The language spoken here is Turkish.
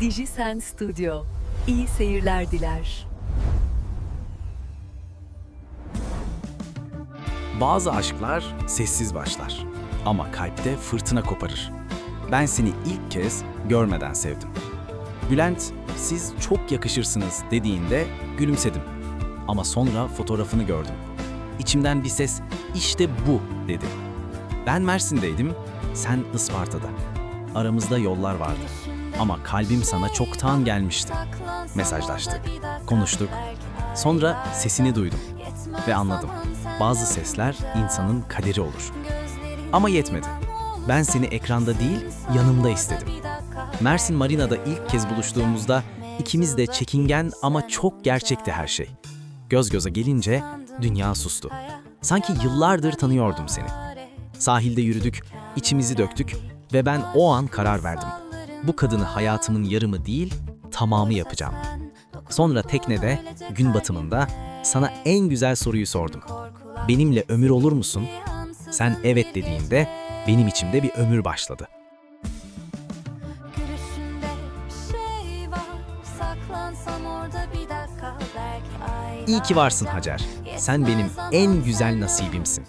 Dijisen Studio. İyi seyirler diler. Bazı aşklar sessiz başlar ama kalpte fırtına koparır. Ben seni ilk kez görmeden sevdim. Bülent, siz çok yakışırsınız dediğinde gülümsedim. Ama sonra fotoğrafını gördüm. İçimden bir ses işte bu dedi. Ben Mersin'deydim, sen Isparta'da. Aramızda yollar vardı. Ama kalbim sana çoktan gelmişti. Mesajlaştık, konuştuk. Sonra sesini duydum ve anladım. Bazı sesler insanın kaderi olur. Ama yetmedi. Ben seni ekranda değil, yanımda istedim. Mersin Marina'da ilk kez buluştuğumuzda ikimiz de çekingen ama çok gerçekti her şey. Göz göze gelince dünya sustu. Sanki yıllardır tanıyordum seni. Sahilde yürüdük, içimizi döktük ve ben o an karar verdim. Bu kadını hayatımın yarımı değil, tamamı yapacağım. Sonra teknede, gün batımında sana en güzel soruyu sordum. Benimle ömür olur musun? Sen evet dediğinde benim içimde bir ömür başladı. Şey İyi ki varsın Hacer. Sen benim en güzel nasibimsin.